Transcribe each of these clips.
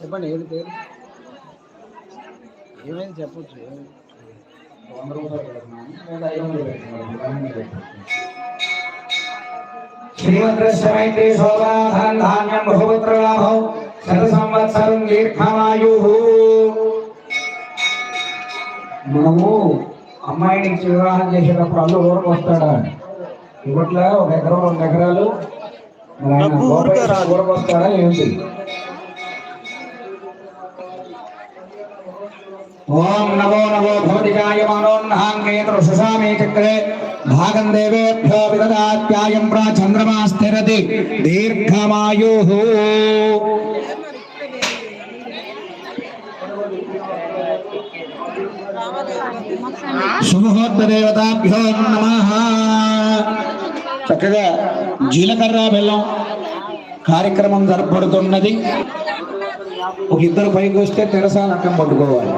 చెప్పండి ఏది పేరు? ఏమైంది చెప్పొచ్చు? శోభాధనం ధాన్యం శత సంవత్సరం దీర్ఘమాయు. మనము అమ్మాయిని వివాహం చేసేటప్పుడు అల్లు ఊరకు వస్తాడా? ఇప్పట్లో ఒక ఎకరం రెండు ఎకరాలు. ఊరకు వస్తాడా ఏంటి? ఓం నమో నమో భవతికాయ మనోన్నాంగేంద్ర చక్రే. భాగం దేవేభ్యో విదదాత్యాయం ప్రా చంద్రమా స్థిరతి దీర్ఘమాయు. శుభహోత్త నమ. చక్కగా జీలకర్ర బెల్లం కార్యక్రమం జరపడుతున్నది ఒక ఇద్దరు పైకి వస్తే తెరసా నక్కం పట్టుకోవాలి.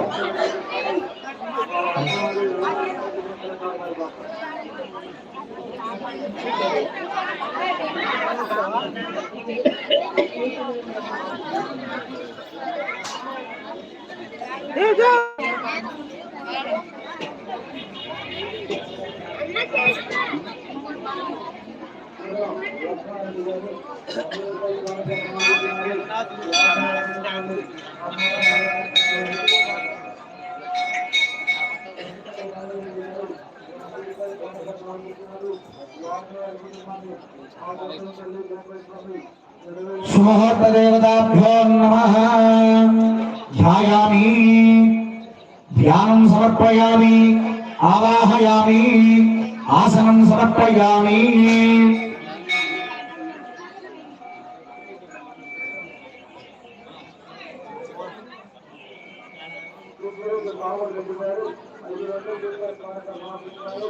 సుముహూర్త దేవతాభ్యో నమః. ధ్యాయామి ధ్యానం సమర్పయామి ఆవాహయామి ఆసనం సమర్పయామి. ఈరోజు కావాలి పెట్టినారు ఐదు గంటలు చేశారు కార్యక్రమాలు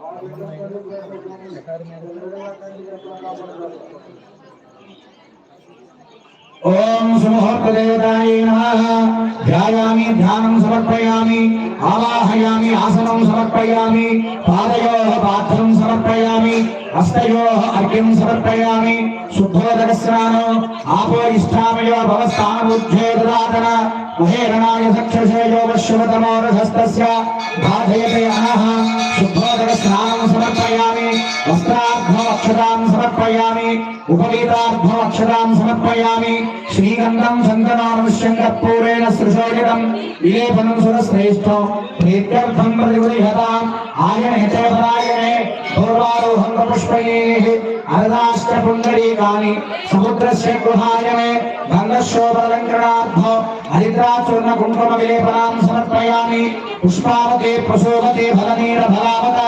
ఆ విధంగా ఓం సుముహూర్తదేవతాయ నమః. ధ్యాయామి ధ్యానం సమర్పయామి ఆవాహయామి ఆసనం సమర్పయామి పాదయోః పాత్రం సమర్పయామి హస్తయోః అర్ఘ్యం సమర్పయామి శుద్ధోదక స్నానం ఆపో ఇష్టామయో భవస్థానబుద్ధే దదాతన మహేరణాయ సక్షసేయో వశ్యవతమోరధస్తస్య బాధయతే అనః శుద్ధోదక స్నానం సమర్పయామి వస్త్రార్థమక్షతాం సమర్పయామి ఉపవీతార్థమక్షతాం సమర్పయామి శ్రీగంధం చందనానుష్యం కర్పూరేణ సృశోజితం విలేపనం సురశ్రేష్టం ప్రీత్యర్థం ప్రతిగృహతాం ఆయనహితే పరాయణే పూర్వారోహం పుష్పైః అరదాష్ట పుండరీకాని సముద్రస్య గృహాయమే గంగశోభలంకరణార్థం హరిద్రాచూర్ణ కుంకుమ విలేపనాం సమర్పయామి పుష్పావతే ప్రసోభతే ఫలనీర ఫలావత